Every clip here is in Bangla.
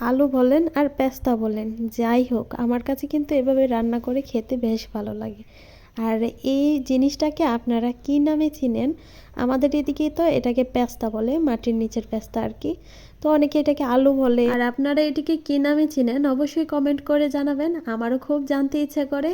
আলু বলেন আর পেস্তা বলেন, যাই হোক, আমার কাছে কিন্তু এভাবে রান্না করে খেতে বেশ ভালো লাগে। আর এই জিনিসটাকে আপনারা কি নামে চিনেন? আমাদের এদিকে তো এটাকে পেস্তা বলে, মাটির নিচের পেস্তা আর কি। তো অনেকে এটাকে আলু বলে। আর আপনারা এটিকে কি নামে চিনেন? অবশ্যই কমেন্ট করে জানাবেন। আমারও খুব জানতে ইচ্ছে করে।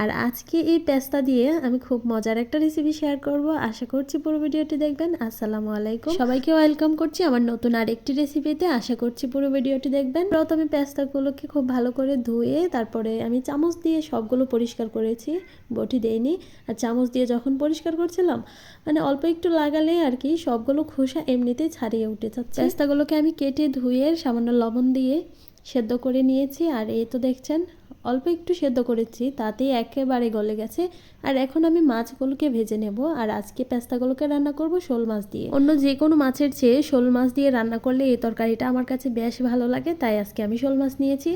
আর আজকে এই পেস্তা দিয়ে আমি খুব মজার একটা রেসিপি শেয়ার করব। আশা করছি পুরো ভিডিওটি দেখবেন। আসসালামু আলাইকুম। সবাইকে ওয়েলকাম করছি আমার নতুন আরেকটি রেসিপিতে আশা করছি পুরো ভিডিওটি দেখবেন। প্রথমে পেস্তাগুলোকে খুব ভালো করে ধুয়ে, তারপরে আমি চামচ দিয়ে সবগুলো পরিষ্কার করেছি। বটি দেইনি। আর চামচ দিয়ে যখন পরিষ্কার করছিলাম মানে অল্প একটু লাগালে আর কি সবগুলো খোসা এমনিতেই ছাড়িয়ে উঠে যাচ্ছে। পেস্তাগুলোকে আমি কেটে ধুয়ে সামান্য লবণ দিয়ে সেদ্ধ করে নিয়েছি। আর এই তো দেখছেন অল্প একটু সেদ্ধ করেছি, তাতেই একেবারে গলে গেছে। আর এখন আমি মাছগুলোকে ভেজে নেব। আর আজকে পেস্তাগুলোকে রান্না করব শোল মাছ দিয়ে। অন্য যে কোনো মাছের চেয়ে শোল মাছ দিয়ে রান্না করলে এই তরকারিটা আমার কাছে বেশ ভালো লাগে, তাই আজকে আমি শোল মাছ নিয়েছি।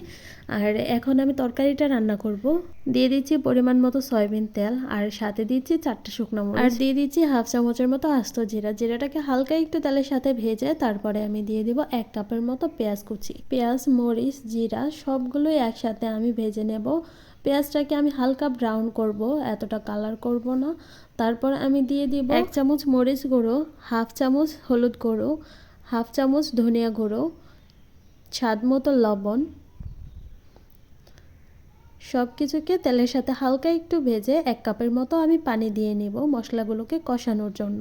আর এখন আমি তরকারিটা রান্না করব। দিয়ে দিচ্ছি পরিমাণ মতো সয়াবিন তেল, আর সাথে দিচ্ছি চারটে শুকনো মরিচ। আর দিয়ে দিচ্ছি হাফ চামচের মতো আস্ত জিরা। জিরাটাকে হালকা একটু তেলের সাথে ভেজে তারপরে আমি দিয়ে দিব এক কাপের মতো পেঁয়াজ কুচি। পেঁয়াজ, মরিচ, জিরা সবগুলোই একসাথে আমি ভেজে নেব। পেঁয়াজটাকে আমি হালকা ব্রাউন করব, এতটা কালার করব না। তারপর আমি দিয়ে দিব এক চামচ মরিচ গুঁড়ো, হাফ চামচ হলুদ গুঁড়ো, হাফ চামচ ধনিয়া গুঁড়ো, স্বাদ মতো লবণ। সব কিছুকে তেলের সাথে হালকা একটু ভেজে এক কাপের মতো আমি পানি দিয়ে নেব মশলাগুলোকে কষানোর জন্য।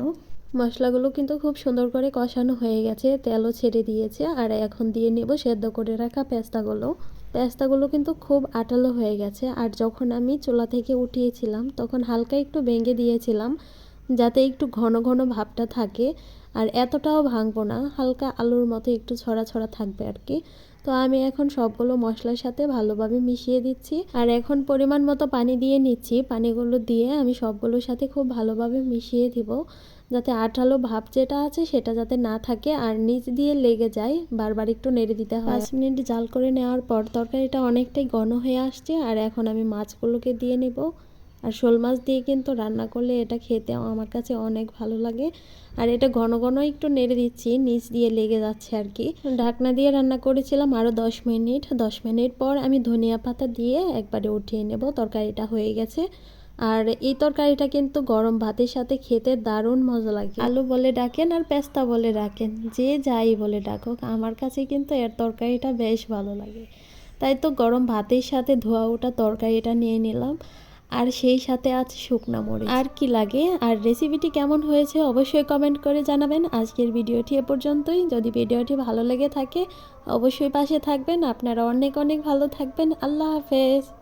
মশলাগুলো কিন্তু খুব সুন্দর করে কষানো হয়ে গেছে, তেলও ছেড়ে দিয়েছে। আর এখন দিয়ে নেব সেদ্ধ করে রাখা পেস্তাগুলো। পেস্তাগুলো কিন্তু খুব আটালো হয়ে গেছে। আর যখন আমি চোলা থেকে উঠিয়েছিলাম, তখন হালকা একটু ভেঙে দিয়েছিলাম, যাতে একটু ঘন ঘন ভাবটা থাকে। আর এতটাও ভাঙবো না, হালকা আলুর মতো একটু ছড়া ছড়া থাকবে আর কি। তো আমি এখন সবগুলো মশলার সাথে ভালোভাবে মিশিয়ে দিচ্ছি। আর এখন পরিমাণ মতো পানি দিয়ে নিচ্ছি। পানিগুলো দিয়ে আমি সবগুলোর সাথে খুব ভালোভাবে মিশিয়ে দিব। যাতে আঠালো ভাব যেটা আছে সেটা যাতে না থাকে আর নিচ দিয়ে লেগে যায়। বারবার একটু নেড়ে দিতে হয়। পাঁচ মিনিট জাল করে নেওয়ার পর তরকারিটা অনেকটাই ঘন হয়ে আসছে। আর এখন আমি মাছগুলোকে দিয়ে নেব। আর শোল মাছ দিয়ে কিন্তু রান্না করলে এটা খেতে আমার কাছে অনেক ভালো লাগে। আর এটা ঘন ঘন একটু নেড়ে দিচ্ছি, নিচ দিয়ে লেগে যাচ্ছে আর কি। ঢাকনা দিয়ে রান্না করেছিলাম আরও দশ মিনিট। দশ মিনিট পর আমি ধনিয়া পাতা দিয়ে একবারে উঠিয়ে নেব, তরকারিটা হয়ে গেছে। আর এই তরকারিটা কিন্তু গরম ভাতের সাথে খেতে দারুণ মজা লাগে। আলু বলে ডাকেন আর পেস্তা বলে ডাকেন, যে যাই বলে ডাকুক, আমার কাছে কিন্তু এর তরকারিটা বেশ ভালো লাগে। তাই তো গরম ভাতের সাথে ধোয়া ওটা তরকারিটা নিয়ে নিলাম। আর সেই সাথে আছে শুকনা মরিচ। আর কি লাগে? আর রেসিপিটি কেমন হয়েছে অবশ্যই কমেন্ট করে জানাবেন। আজকের ভিডিওটি এ পর্যন্তই। যদি ভিডিওটি ভালো লেগে থাকে, অবশ্যই পাশে থাকবেন। আপনারা অনেক অনেক ভালো থাকবেন। আল্লাহ হাফেজ।